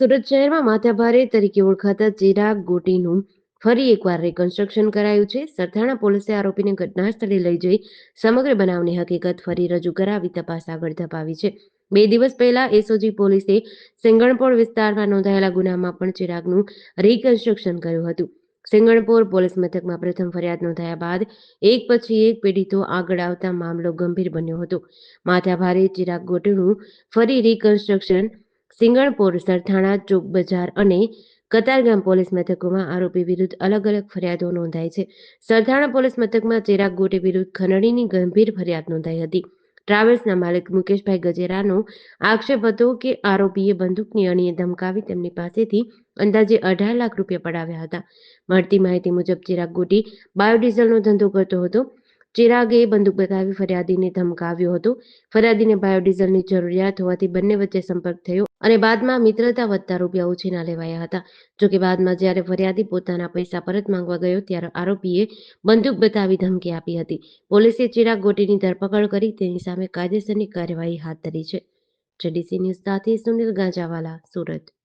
સુરત શહેરમાં માથાભારે તરીકે ઓળખાતા ચિરાગ ગોટીનું ફરી એકવાર રિકન્સ્ટ્રક્શન કરાયું છે. સરથાણા પોલીસે આરોપીને ઘટના સ્થળે લઈ જઈ સમગ્ર બનાવની હકીકત ફરી રજૂ કરાવી તપાસ આગળ ધપાવી છે. બે દિવસ પહેલા એસઓજી પોલીસે સિંગણપોર વિસ્તારમાં નોંધાયેલા ગુનામાં પણ ચિરાગનું રિકન્સ્ટ્રક્શન કર્યું હતું. સિંગણપોર પોલીસ મથકમાં પ્રથમ ફરિયાદ નોંધાયા બાદ એક પછી એક પીડિતો આગળ આવતા મામલો ગંભીર બન્યો હતો. માથાભારે ચિરાગ ગોટીનું ફરી રિકન્સ્ટ્રક્શન સિંગણપોર સરથાણા ચોક બજાર અને કતારગામ પોલીસ મથકોમાં આરોપી વિરુદ્ધ અલગ અલગ ફરિયાદો નોંધાઈ છે. સરથાણા પોલીસ મથકમાં ચેરાગ ગોટે વિરુદ્ધ ખંડણીની ગંભીર ફરિયાદ નોંધાઈ હતી. ટ્રાવેલ્સના માલિક મુકેશભાઈ ગજેરાનો આક્ષેપ હતો કે આરોપીએ બંદૂકની અણીએ ધમકાવી તેમની પાસેથી અંદાજે અઢાર લાખ રૂપિયા પડાવ્યા હતા. મળતી માહિતી મુજબ ચિરાગ ગોટી બાયોડીઝલનો ધંધો કરતો હતો. ચિરાગે બંદૂક બતાવી ફરિયાદીને ધમકાવ્યો હતો. ફરિયાદીને બાયોડીઝલની જરૂરિયાત હોવાથી બંને વચ્ચે સંપર્ક થયો અને બાદમાં મિત્રતા વધતા રૂપિયા ઉછીના લેવાયા હતા. જોકે બાદમાં જ્યારે ફરિયાદી પોતાના પૈસા પરત માંગવા ગયો ત્યારે આરોપીએ બંદૂક બતાવી ધમકી આપી હતી. પોલીસે ચિરાગ ગોટીની ધરપકડ કરી તેની સામે કાયદેસરની કાર્યવાહી હાથ ધરી છે. જેડીસી ન્યૂઝ સાથે સુનિલ ગાંજાવાલા, સુરત.